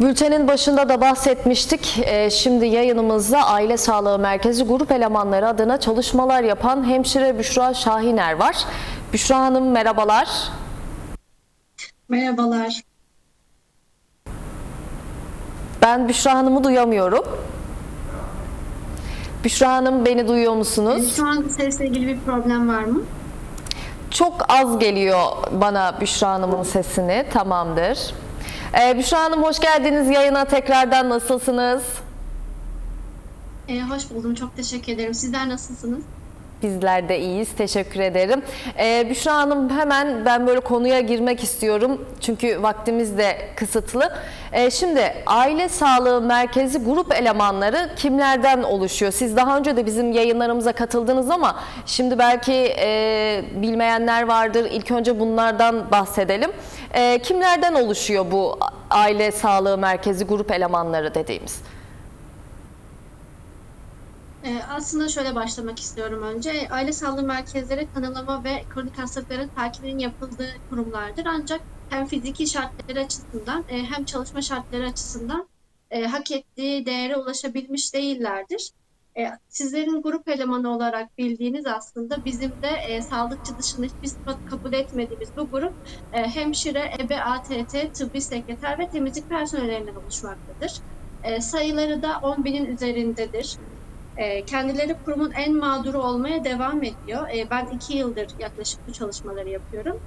Bültenin başında da bahsetmiştik. Ee, Şimdi yayınımızda Aile Sağlığı Merkezi grup elemanları adına çalışmalar yapan hemşire Büşra Şahiner var. Büşra Hanım merhabalar. Merhabalar. Ben Büşra Hanım'ı duyamıyorum. Büşra Hanım beni duyuyor musunuz? Şu an sesle ilgili bir problem var mı? Çok az geliyor bana Büşra Hanım'ın sesini. Tamamdır. Ee, Büşra Hanım hoş geldiniz yayına. Tekrardan nasılsınız? Ee, hoş buldum. Çok teşekkür ederim. Sizler nasılsınız? Bizler de iyiyiz. Teşekkür ederim. Ee, Büşra Hanım hemen ben böyle konuya girmek istiyorum. Çünkü vaktimiz de kısıtlı. Ee, şimdi aile sağlığı merkezi grup elemanları kimlerden oluşuyor? Siz daha önce de bizim yayınlarımıza katıldınız ama şimdi belki e, bilmeyenler vardır. İlk önce bunlardan bahsedelim. Ee, kimlerden oluşuyor bu aile sağlığı merkezi grup elemanları dediğimiz? Ee, aslında şöyle başlamak istiyorum önce. Aile sağlığı merkezleri tanımlama ve kronik hastalıkların takibinin yapıldığı kurumlardır. Ancak hem fiziki şartları açısından e, hem çalışma şartları açısından e, hak ettiği değere ulaşabilmiş değillerdir. E, sizlerin grup elemanı olarak bildiğiniz aslında bizim de sağlıkçı dışında hiçbir sıfat kabul etmediğimiz bu grup hemşire, ebe, ATT, tıbbi sekreter ve temizlik personellerinden oluşmaktadır. Sayıları da 10 binin üzerindedir. E, kendileri kurumun en mağduru olmaya devam ediyor. E, ben iki yıldır yaklaşık bu çalışmaları yapıyorum.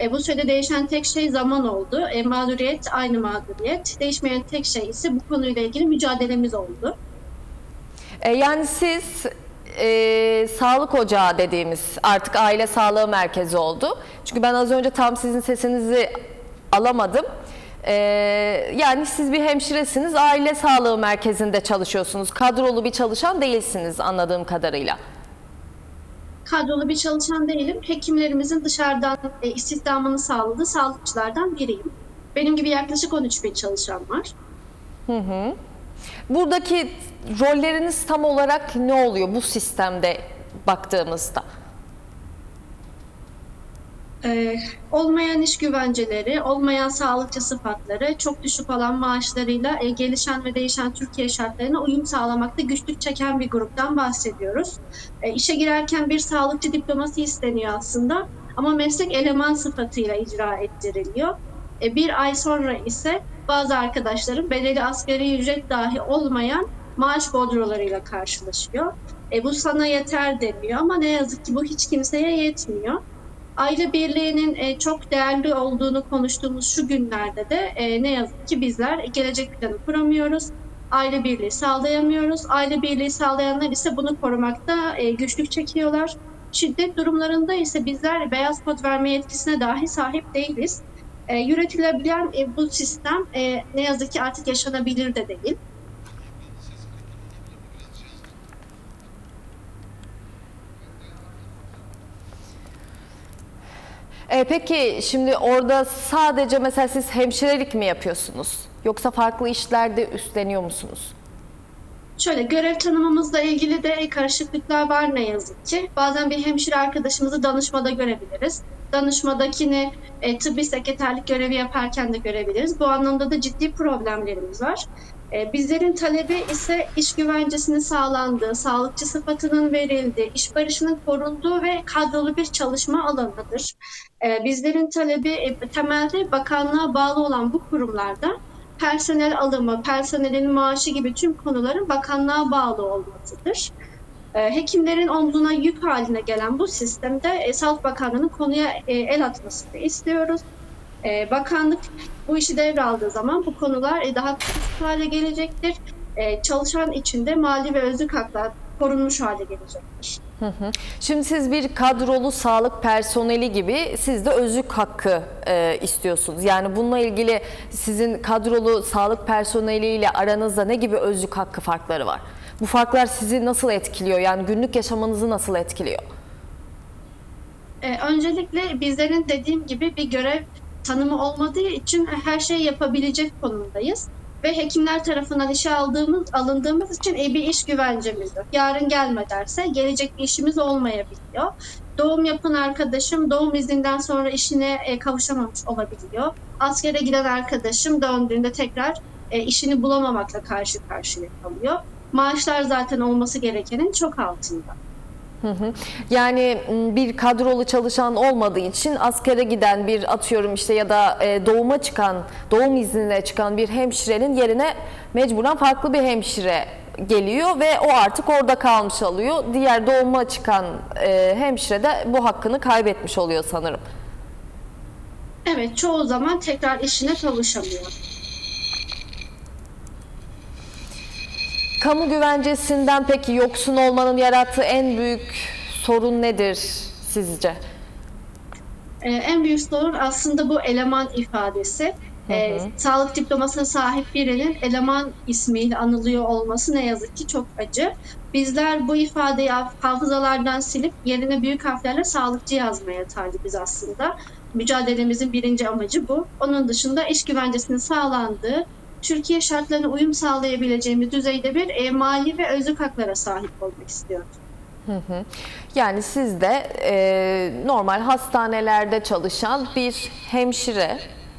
E, bu sürede değişen tek şey zaman oldu. Mağduriyet aynı mağduriyet. Değişmeyen tek şey ise bu konuyla ilgili mücadelemiz oldu. Yani siz e, sağlık ocağı dediğimiz artık aile sağlığı merkezi oldu. Çünkü ben az önce tam sizin sesinizi alamadım. E, yani siz bir hemşiresiniz, aile sağlığı merkezinde çalışıyorsunuz. Kadrolu bir çalışan değilsiniz anladığım kadarıyla. Kadrolu bir çalışan değilim. Hekimlerimizin dışarıdan e, istihdamını sağladığı sağlıkçılardan biriyim. Benim gibi yaklaşık 13 bin çalışan var. Buradaki rolleriniz tam olarak ne oluyor bu sistemde baktığımızda? Ee, olmayan iş güvenceleri, olmayan sağlıkçı sıfatları, çok düşük olan maaşlarıyla e, gelişen ve değişen Türkiye şartlarına uyum sağlamakta güçlük çeken bir gruptan bahsediyoruz. E, işe girerken bir sağlıkçı diploması isteniyor aslında ama meslek eleman sıfatıyla icra ettiriliyor. E, bir ay sonra ise bazı arkadaşlarım bedeli asgari ücret dahi olmayan maaş bodrolarıyla karşılaşıyor. E, bu sana yeter deniyor ama ne yazık ki bu hiç kimseye yetmiyor. Aile birliğinin e, çok değerli olduğunu konuştuğumuz şu günlerde de e, ne yazık ki bizler gelecek planı kuramıyoruz. Aile birliği sağlayamıyoruz. Aile birliği sağlayanlar ise bunu korumakta e, güçlük çekiyorlar. Şiddet durumlarında ise bizler beyaz kod verme yetkisine dahi sahip değiliz. Yürütülebilen bu sistem ne yazık ki artık yaşanabilir de değil. E, peki şimdi orada sadece mesela siz hemşirelik mi yapıyorsunuz? Yoksa farklı işlerde üstleniyor musunuz? Şöyle görev tanımımızla ilgili de karışıklıklar var ne yazık ki. Bazen bir hemşire arkadaşımızı danışmada görebiliriz. Danışmadakini e, tıbbi sekreterlik görevi yaparken de görebiliriz. Bu anlamda da ciddi problemlerimiz var. E, bizlerin talebi ise iş güvencesinin sağlandığı, sağlıkçı sıfatının verildiği, iş barışının korunduğu ve kadrolu bir çalışma alanıdır. E, bizlerin talebi e, temelde bakanlığa bağlı olan bu kurumlarda personel alımı, personelin maaşı gibi tüm konuların bakanlığa bağlı olmasıdır. E, Hekimlerin omzuna yük haline gelen bu sistemde e, Sağlık Bakanlığı'nın konuya e, el atmasını istiyoruz. E, Bakanlık bu işi devraldığı zaman bu konular daha kritik hale gelecektir. Çalışan içinde mali ve özlük haklar korunmuş hale gelecektir. Şimdi siz bir kadrolu sağlık personeli gibi siz de özlük hakkı e, istiyorsunuz. Yani bununla ilgili sizin kadrolu sağlık personeliyle aranızda ne gibi özlük hakkı farkları var? Bu farklar sizi nasıl etkiliyor? Yani günlük yaşamınızı nasıl etkiliyor? Ee, öncelikle bizlerin dediğim gibi bir görev tanımı olmadığı için her şeyi yapabilecek konumdayız. Ve hekimler tarafından işe aldığımız, alındığımız için e, bir iş güvencemiz yok. Yarın gelme derse gelecek bir işimiz olmayabiliyor. Doğum yapan arkadaşım doğum izinden sonra işine e, kavuşamamış olabiliyor. Askere giden arkadaşım döndüğünde tekrar e, işini bulamamakla karşı karşıya kalıyor. Maaşlar zaten olması gerekenin çok altında. Yani m, bir kadrolu çalışan olmadığı için askere giden bir atıyorum işte ya da e, doğuma çıkan, doğum iznine çıkan bir hemşirenin yerine mecburen farklı bir hemşire geliyor ve o artık orada kalmış oluyor. Diğer doğuma çıkan e, hemşire de bu hakkını kaybetmiş oluyor sanırım. Evet, çoğu zaman tekrar işine kavuşamıyor. Kamu güvencesinden peki yoksun olmanın yarattığı en büyük sorun nedir sizce? Ee, en büyük sorun aslında bu eleman ifadesi. Ee, sağlık diplomasına sahip birinin eleman ismiyle anılıyor olması ne yazık ki çok acı. Bizler bu ifadeyi haf- hafızalardan silip yerine büyük harflerle sağlıkçı yazmaya talibiz aslında. Mücadelemizin birinci amacı bu. Onun dışında iş güvencesinin sağlandığı, Türkiye şartlarına uyum sağlayabileceğimiz düzeyde bir e, mali ve özlük haklara sahip olmak istiyoruz. Yani siz de e, normal hastanelerde çalışan bir hemşire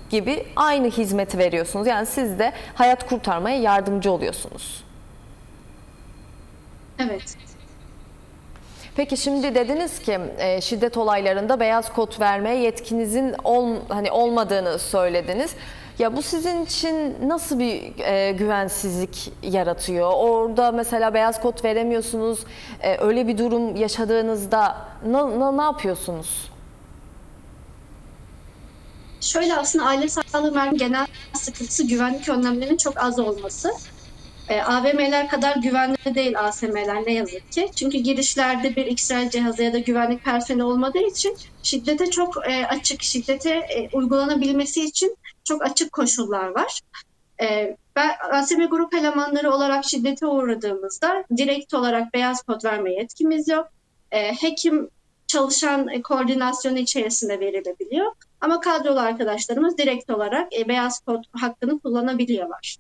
gibi aynı hizmeti veriyorsunuz. Yani siz de hayat kurtarmaya yardımcı oluyorsunuz. Evet. Peki şimdi dediniz ki e, şiddet olaylarında beyaz kod vermeye yetkinizin ol, hani olmadığını söylediniz. Ya bu sizin için nasıl bir e, güvensizlik yaratıyor? Orada mesela beyaz kod veremiyorsunuz. E, öyle bir durum yaşadığınızda na- na- ne yapıyorsunuz? Şöyle aslında aile sağlığı merkezi genel sıkıntısı güvenlik önlemlerinin çok az olması. E, AVM'ler kadar güvenli değil ASM'ler ne yazık ki. Çünkü girişlerde bir X-ray cihazı ya da güvenlik personeli olmadığı için şiddete çok e, açık, şiddete e, uygulanabilmesi için çok açık koşullar var. E, ben ASM grup elemanları olarak şiddete uğradığımızda direkt olarak beyaz kod verme yetkimiz yok. E, hekim çalışan e, koordinasyonu içerisinde verilebiliyor. Ama kadrolu arkadaşlarımız direkt olarak e, beyaz kod hakkını kullanabiliyorlar.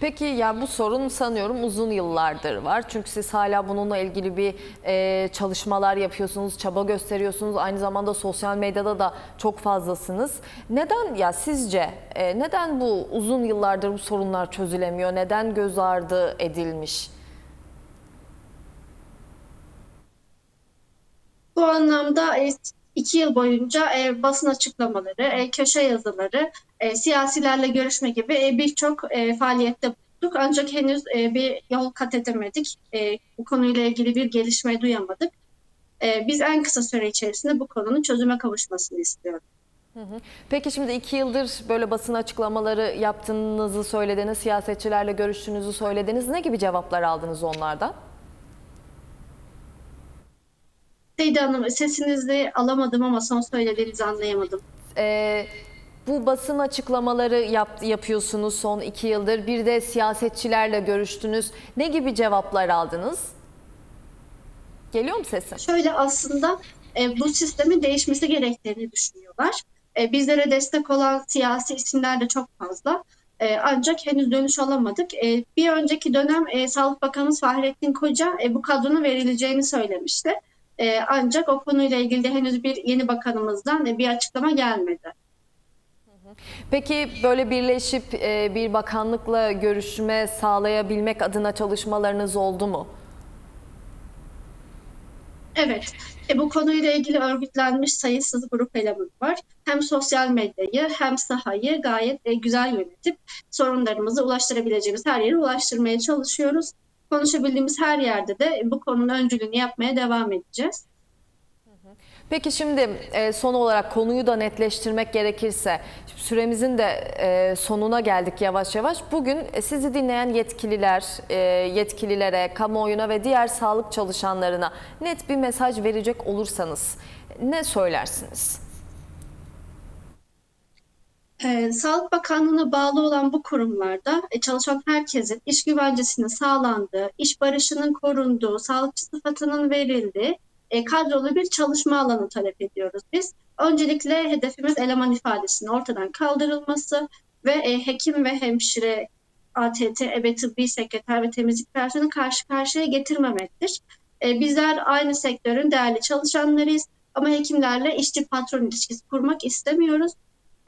Peki ya bu sorun sanıyorum uzun yıllardır var. Çünkü siz hala bununla ilgili bir e, çalışmalar yapıyorsunuz, çaba gösteriyorsunuz. Aynı zamanda sosyal medyada da çok fazlasınız. Neden ya sizce e, neden bu uzun yıllardır bu sorunlar çözülemiyor? Neden göz ardı edilmiş? Bu anlamda iki yıl boyunca e, basın açıklamaları, e, köşe yazıları, e, siyasilerle görüşme gibi e, birçok e, faaliyette bulunduk. Ancak henüz e, bir yol kat edemedik. E, bu konuyla ilgili bir gelişme duyamadık. E, biz en kısa süre içerisinde bu konunun çözüme kavuşmasını istiyoruz. Peki şimdi iki yıldır böyle basın açıklamaları yaptığınızı söylediniz, siyasetçilerle görüştüğünüzü söylediniz. Ne gibi cevaplar aldınız onlardan? Seyda Hanım sesinizi alamadım ama son söylediğinizi anlayamadım. Ee, bu basın açıklamaları yap, yapıyorsunuz son iki yıldır. Bir de siyasetçilerle görüştünüz. Ne gibi cevaplar aldınız? Geliyor mu sesim? Şöyle aslında e, bu sistemin değişmesi gerektiğini düşünüyorlar. E, bizlere destek olan siyasi isimler de çok fazla. E, ancak henüz dönüş alamadık. E, bir önceki dönem e, Sağlık Bakanımız Fahrettin Koca e, bu kadronun verileceğini söylemişti. E, ancak o konuyla ilgili de henüz bir yeni bakanımızdan e, bir açıklama gelmedi. Peki böyle birleşip e, bir bakanlıkla görüşme sağlayabilmek adına çalışmalarınız oldu mu? Evet, e, bu konuyla ilgili örgütlenmiş sayısız grup elemanı var. Hem sosyal medyayı hem sahayı gayet e, güzel yönetip sorunlarımızı ulaştırabileceğimiz her yere ulaştırmaya çalışıyoruz. Konuşabildiğimiz her yerde de bu konunun öncülüğünü yapmaya devam edeceğiz. Peki şimdi e, son olarak konuyu da netleştirmek gerekirse süremizin de e, sonuna geldik yavaş yavaş. Bugün e, sizi dinleyen yetkililer, yetkililere, kamuoyuna ve diğer sağlık çalışanlarına net bir mesaj verecek olursanız ne söylersiniz? Ee, Sağlık Bakanlığı'na bağlı olan bu kurumlarda e, çalışan herkesin iş güvencesinin sağlandığı, iş barışının korunduğu, sağlıkçı sıfatının verildiği e, kadrolu bir çalışma alanı talep ediyoruz biz. Öncelikle hedefimiz eleman ifadesinin ortadan kaldırılması ve e, hekim ve hemşire, ATT, ebe tıbbi sekreter ve temizlik personeli karşı karşıya getirmemektir. E, bizler aynı sektörün değerli çalışanlarıyız ama hekimlerle işçi patron ilişkisi kurmak istemiyoruz.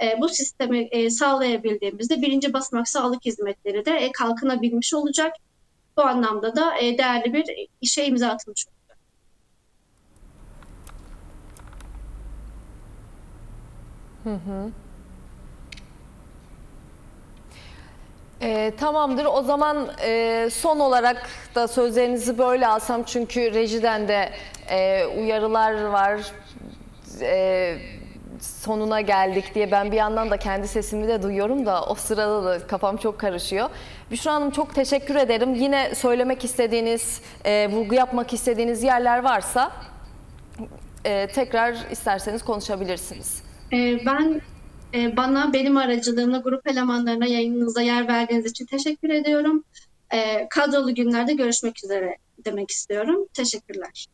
E, bu sistemi e, sağlayabildiğimizde birinci basamak sağlık hizmetleri de e, kalkınabilmiş olacak. Bu anlamda da e, değerli bir işe imza atılmış olacak. Ee, tamamdır. O zaman e, son olarak da sözlerinizi böyle alsam çünkü rejiden de e, uyarılar var. E, sonuna geldik diye ben bir yandan da kendi sesimi de duyuyorum da o sırada da kafam çok karışıyor. Büşra Hanım çok teşekkür ederim. Yine söylemek istediğiniz, e, vurgu yapmak istediğiniz yerler varsa e, tekrar isterseniz konuşabilirsiniz. E, ben e, bana benim aracılığımla grup elemanlarına yayınınıza yer verdiğiniz için teşekkür ediyorum. E, kadrolu günlerde görüşmek üzere demek istiyorum. Teşekkürler.